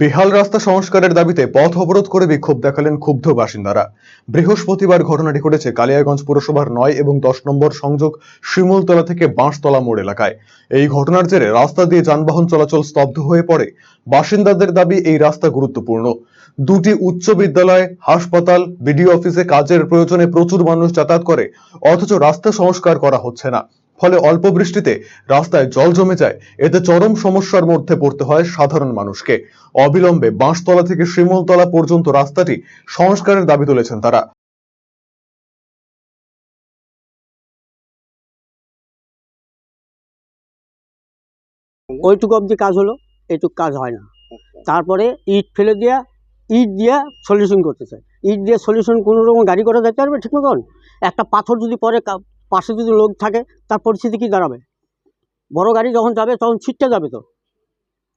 বেহাল রাস্তা সংস্কারের দাবিতে পথ অবরোধ করে বিক্ষোভ দেখালেন ক্ষুব্ধ বাসিন্দারা। বৃহস্পতিবার ঘটনাটি ঘটেছে কালিয়াগঞ্জ পুরসভার নয় এবং দশ নম্বর সংযোগ শিমুলতলা থেকে বাঁশতলা মোড় এলাকায়। এই ঘটনার জেরে রাস্তা দিয়ে যানবাহন চলাচল স্তব্ধ হয়ে পড়ে। বাসিন্দাদের দাবি, এই রাস্তা গুরুত্বপূর্ণ। দুটি উচ্চ বিদ্যালয়, হাসপাতাল, বিডিও অফিসে কাজের প্রয়োজনে প্রচুর মানুষ যাতায়াত করে, অথচ রাস্তা সংস্কার করা হচ্ছে না। ফলে অল্প বৃষ্টিতে রাস্তায় জল জমে যায়। এতে চরম সমস্যার মধ্যে পড়তে হয় সাধারণ মানুষকে। অবিলম্বে বাঁশতলা থেকে শিমুলতলা পর্যন্ত রাস্তাটি সংস্কারের দাবি তুলেছেন তারা। ওইটুকু অবধি কাজ হলো, এইটুকু কাজ হয় না। তারপরে ইট ফেলে দিয়া, ইট দিয়া সলিউশন করতে চায়। ইট দিয়ে সলিউশন কোনো রকম গাড়ি করে যেতে পারবে ঠিক মতন একটা পাথর যদি পরে পাশে যদি লোক থাকে তার পরিস্থিতি কি দাঁড়াবে? বড় গাড়ি যখন যাবে তখন ছিটতে যাবে তো।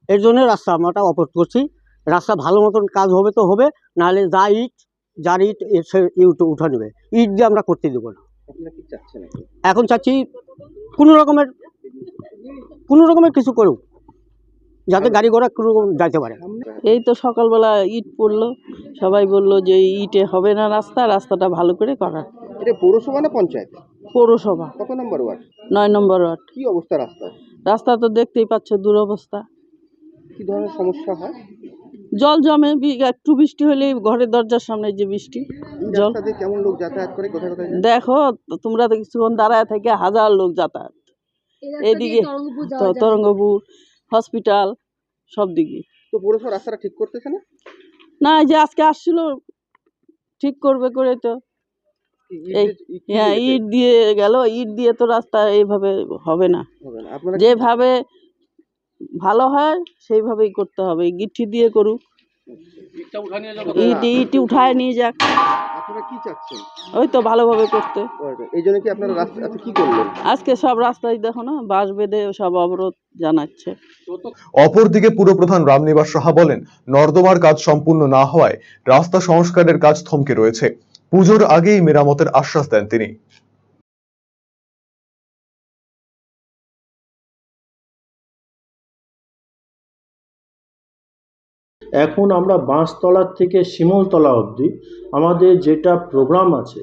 এর জন্য রাস্তা আমরা অপোজ করছি। রাস্তা ভালো মতন কাজ হবে তো হবে নাহলে যা ইট যার ইট এ সে ইট উঠা নেবে। ইট দিয়ে আমরা করতে দেবো না। আপনারা কি চাচ্ছেন এখন? এখন চাচ্ছি কোনো রকমের কোনো রকমের কিছু করুক যাতে গাড়ি ঘোড়া কোনো রকম যাইতে পারে। এই তো সকালবেলা ইট পড়ল। সবাই বলল যে ইটে হবে না রাস্তা রাস্তাটা ভালো করে করার। এটা পৌরসভা না পঞ্চায়েত? পৌরসভা। কত নম্বর ওয়ার্ড? নয় নম্বর ওয়ার্ড। কি অবস্থা রাস্তা? রাস্তা তো দেখতেই পাচ্ছ দুরবস্থা। কি ধরনের সমস্যা হয়? জল জমে বি- একটু বৃষ্টি হলেই ঘরের দরজার সামনে যে বৃষ্টি জল। রাস্তা দিয়ে কেমন লোক যাতায়াত করে? কোথায় কোথায় যায়? দেখো তো তোমরা তো কিছুক্ষণ দাঁড়ায় থেকে হাজার লোক যাতায়াত। এদিকে তো তরঙ্গপুর হসপিটাল সব দিকে। তো পৌরসভা রাস্তাটা ঠিক করতেছে না? না এই যে আজকে আসছিল ঠিক করবে করে তো কি এই ইট দিয়ে- ইট হ্যাঁ ইট দিয়ে গেল ইট দিয়ে তো রাস্তা এইভাবে হবে না। হবে না। আপনারা যেভাবে ভালো হয় সেইভাবেই করতে হবে। গিঠি দিয়ে করুক। ইট ইট উঠায় নিয়ে যাক। আপনারা কি চাচ্ছেন? ওই তো ভালোভাবে করতে। এই জন্য কি আপনারা রাস্তা আচ্ছা কি করলেন? আজকে সব রাস্তায় দেখো না বাঁশ বেঁধে সব অবরোধ জানাচ্ছে। অপরদিকে পুরপ্রধান রামনিবাস সাহা বলেন নর্দমার কাজ সম্পূর্ণ না হওয়ায় রাস্তা সংস্কারের কাজ থমকে রয়েছে। পুজোর আগেই মেরামতের আশ্বাস দেন তিনি। এখন আমরা বাঁশতলার থেকে শিমলতলা অবধি আমাদের যেটা প্রোগ্রাম আছে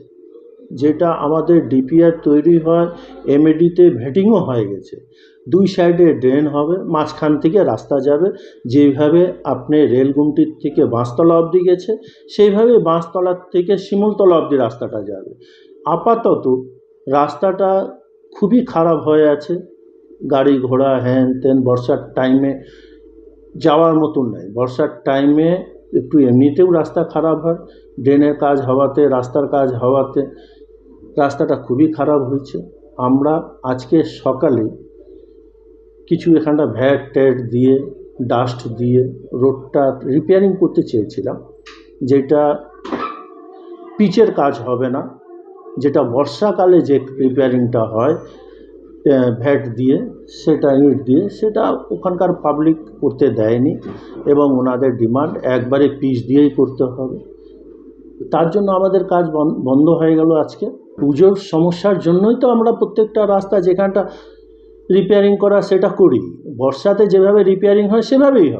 যেটা আমাদের ডিপিআর তৈরি হয় এমএডিতে ভেটিংও হয়ে গেছে। দুই সাইডে ড্রেন হবে, মাঝখান থেকে রাস্তা যাবে। যেভাবে আপনি রেলগুমটির থেকে বাঁশতলা অবধি গেছে, সেইভাবে বাঁশতলার থেকে শিমলতলা অবধি রাস্তাটা যাবে। আপাতত রাস্তাটা খুবই খারাপ হয়ে আছে। গাড়ি ঘোড়া, হ্যান ত্যান বর্ষার টাইমে যাওয়ার মতন নাই। বর্ষার টাইমে একটু এমনিতেও রাস্তা খারাপ হয়। ড্রেনের কাজ হওয়াতে, রাস্তার কাজ হওয়াতে রাস্তাটা খুবই খারাপ হয়েছে। আমরা আজকে সকালে কিছু এখানটা ভ্যাট ট্যাট দিয়ে, ডাস্ট দিয়ে রোডটা রিপেয়ারিং করতে চেয়েছিলাম, যেটা পিচের কাজ হবে না, যেটা বর্ষাকালে যে রিপেয়ারিংটা হয় ভ্যাট দিয়ে, সেটা ইট দিয়ে, সেটা ওখানকার পাবলিক করতে দেয়নি এবং ওনাদের ডিমান্ড একবারে পিচ দিয়েই করতে হবে। তার জন্য আমাদের কাজ বন- বন্ধ হয়ে গেল আজকে। পুজোর সমস্যার জন্যই তো আমরা প্রত্যেকটা রাস্তা যেখানটা রিপেয়ারিং করা সেটা করি। বর্ষাতে যেভাবে রিপেয়ারিং হয় সেভাবেই হয়।